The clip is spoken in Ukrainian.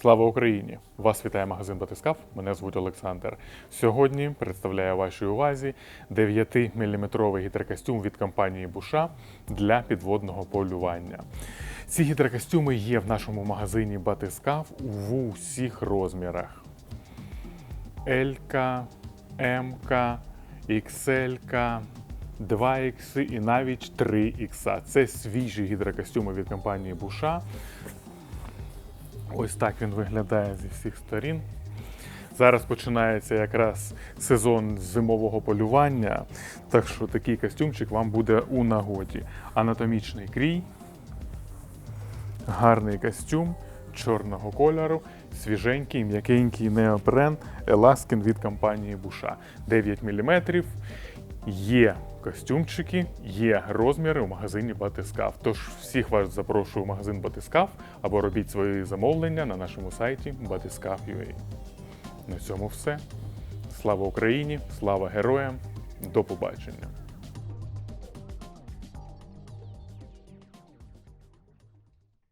Слава Україні! Вас вітає магазин Батискаф. Мене звуть Олександр. Сьогодні представляю вашій увазі 9-мм гідрокостюм від компанії Буша для підводного полювання. Ці гідрокостюми є в нашому магазині Батискаф в усіх розмірах. L, М, XL, 2X і навіть 3X. Це свіжі гідрокостюми від компанії Буша. Ось так він виглядає зі всіх сторін. Зараз починається якраз сезон зимового полювання, так що такий костюмчик вам буде у нагоді. Анатомічний крій, гарний костюм чорного кольору, свіженький, м'якенький неопрен, еласкін від компанії Буша. 9 мм. Є костюмчики, є розміри у магазині Батискаф. Тож всіх вас запрошую в магазин Батискаф або робіть свої замовлення на нашому сайті Батискаф.ua. На цьому все. Слава Україні! Слава героям! До побачення!